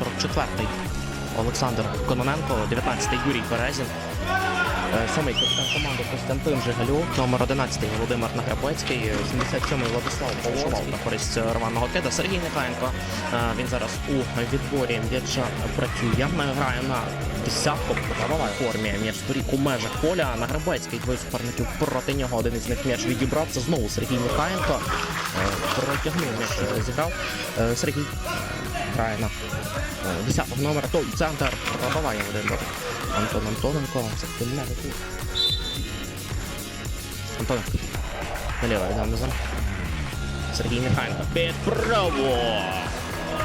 44-й Олександр Кононенко, 19-й Юрій Березін. Е, Сьомий капітан команди Костянтин Жигалюк, номер 11 Володимир Награбецький, 77-й Владислав Половал на користь рваного кида. Сергій Нехаєнко. е, Він зараз у відборі м'яча працює. Грає на десятку формі. М'яч сторік у межах поля. Награбецький двоє суперників проти нього. Один із них м'яч відібрав. Це знову Сергій Нехаєнко. Е, Протягнув м'яч. Е, Сергій грає на 10 номер. Той центр пробиває один дотик. Антон Антоненко. Антоненко. Наліво віддав назад. Сергій Михайленко. Під право.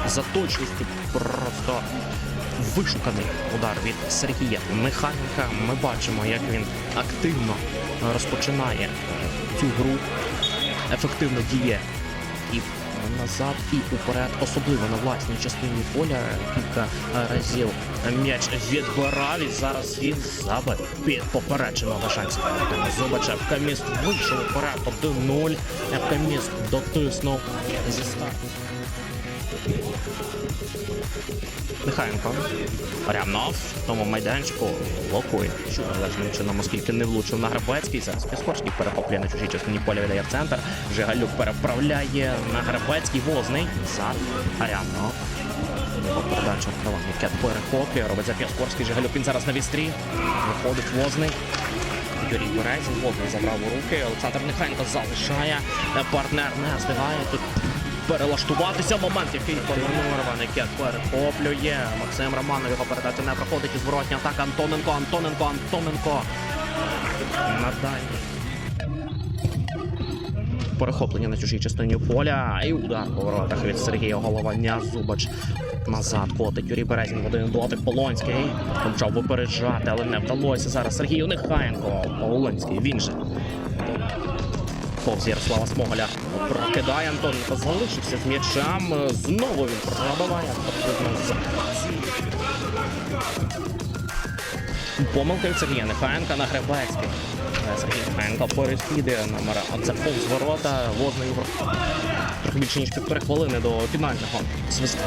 За точністю просто вишуканий удар від Сергія Михайленка. Ми бачимо, як він активно розпочинає е, цю гру, ефективно діє і назад, і уперед, особливо на власній частині поля. Кілька разів м'яч відбирав і зараз він забив під попередженого Вишанського. Зубача Евкаміст вийшов уперед 1-0. Евкаміст дотиснув зі старту. Михайленко. Рямнов в тому майданчику блокує. Що належним чином, оскільки не влучив на Грабецький. Зараз Піскорський перехоплює на чужій частині поля віддає в центр. Жигалюк переправляє на Грабецький. Возний. Зад. Рямнов. Його передача вкриває. Кет перехоплює. Робить за Піскорський. Жигалюк він зараз на вістрі. Виходить Возний. Юрій Березін. Возний забрав у руки. Олександр Нехайенко залишає. Партнер не встигає тут перелаштуватися. Момент, який Рваний Кет перехоплює. Максим Романов його передача не проходить. І зворотня атака Антоненко, Антоненко, Антоненко. На. Перехоплення на чужій частині поля. І удар по воротах від Сергія Головання. Зубач назад. Котить Юрій Березін один дотик. Полонський. Почав випереджати, але не вдалося. Зараз Сергію Нехаєнко. Полонський. Він же повз Ярослава Смоголя прокидає Антоненко, залишився з м'ячем. Знову він пробиває. Помилка від Сергія Нехаєнка на Гребецький. Е, Сергій Нехаєнко переслідує номера. Оце повз ворота, вор- Трохи більше ніж півтори хвилини до фінального свистка.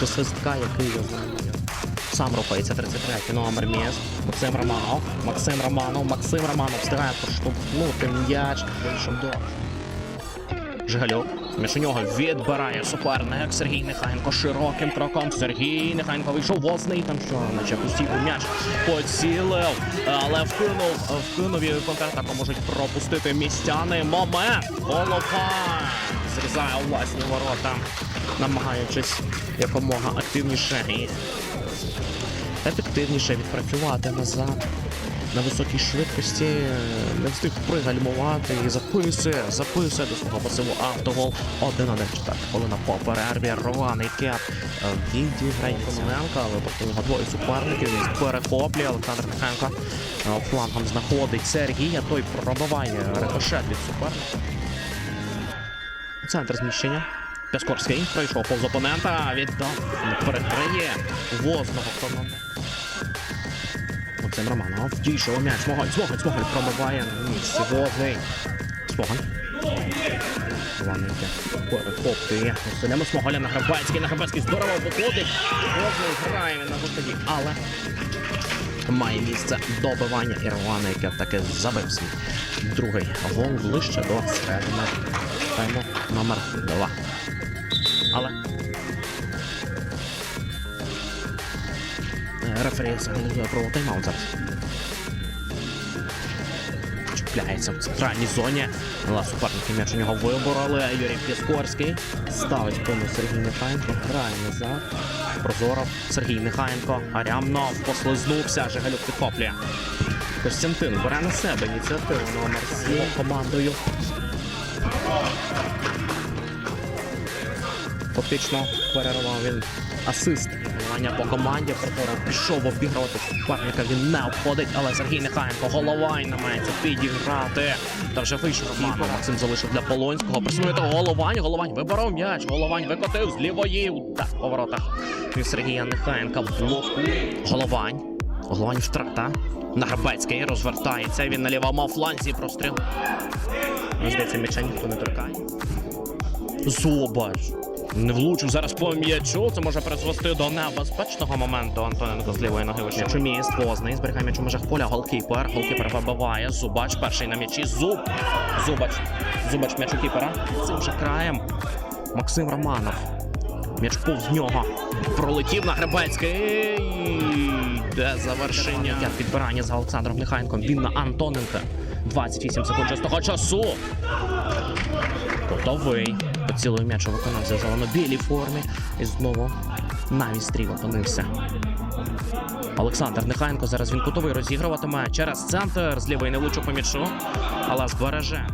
До, свистка, який його сам рухається 33 номер міст. Максим Романов. Максим Романов. Максим Романов встигає проштовхнути м'яч. До. Жигалюк. Між у нього відбирає суперник Сергій Нехайенко широким кроком. Сергій Нехайенко вийшов возний. Там що, наче пустів м'яч поцілив, але вкинув, вкинув і контратаку можуть пропустити містяни. Момент! Голова! Зрізає у власні ворота, намагаючись якомога активніше ефективніше відпрацювати назад на високій швидкості, е, не встиг пригальмувати і записує, записує до свого пасиву автогол 1-1 четверта хвилина по перерві. Рваний кеп е, відіграє Кононенка, але проти двоє суперників. Перехоплює Олександр Михайленко е, флангом знаходить Сергія. Той пробиває рикошет від суперника. Центр зміщення. Пяскорський пройшов повз опонента, віддав, перекриє возного Кононенка. Максим Романов дійшов м'яч. Смоголь, Смоголь, Смоголь пробиває на місці. Возний. Смоголь. Іваненко. Василями Смоголя на Грабецький. На Грабецький здорово виходить. Возний грає на виході, але має місце добивання і Романенко таки забив свій другий гол ближче до середини тайму номер 2. Але Сигналізує про тайм-аут зараз. Чіпляється в центральній зоні. Але суперники м'яч у нього вибороли. Юрій Піскорський ставить спину Сергій Нехаєнко. Грає назад. Прозоров. Сергій Нехаєнко. Арямнов послизнувся. Жигалюк підхоплює. Костянтин бере на себе ініціативу номер 7 командою. Фактично перервав він асист. Вилання по команді. Прозоров пішов обігрувати суперника. Він не обходить, але Сергій Нехаєнко головань намагається підіграти. Та вже вийшов Романов. Максим залишив для Полонського. Того головань. Головань виборов м'яч. Головань викотив з лівої. Удар по воротах. Від Сергія Нехаєнка в. Головань. Головань втрата. Награбецький розвертається. Він на лівому фланзі простріл. Здається, м'яча ніхто не торкає. Зобач. Не влучив зараз по м'ячу. Це може призвести до небезпечного моменту. Антоненко з лівої ноги вище. Чуміст, Возний, зберігає м'яч у межах поля. Голкіпер. Голкіпер вибиває. Зубач перший на м'ячі. Зуб. Зубач. Зубач м'яч у кіпера. Цим же краєм. Максим Романов. М'яч повз нього. Пролетів на Гребецький. Де завершення? Підбирання за Олександром Нехайенком. Він на Антоненка. 28 секунд чистого часу. Готовий. Поцілує м'яч у виконавця в зелено-білій формі. І знову на вістрі опинився. Олександр Нехайенко зараз він кутовий розігруватиме через центр. З лівої не лучу по м'ячу, але збереже.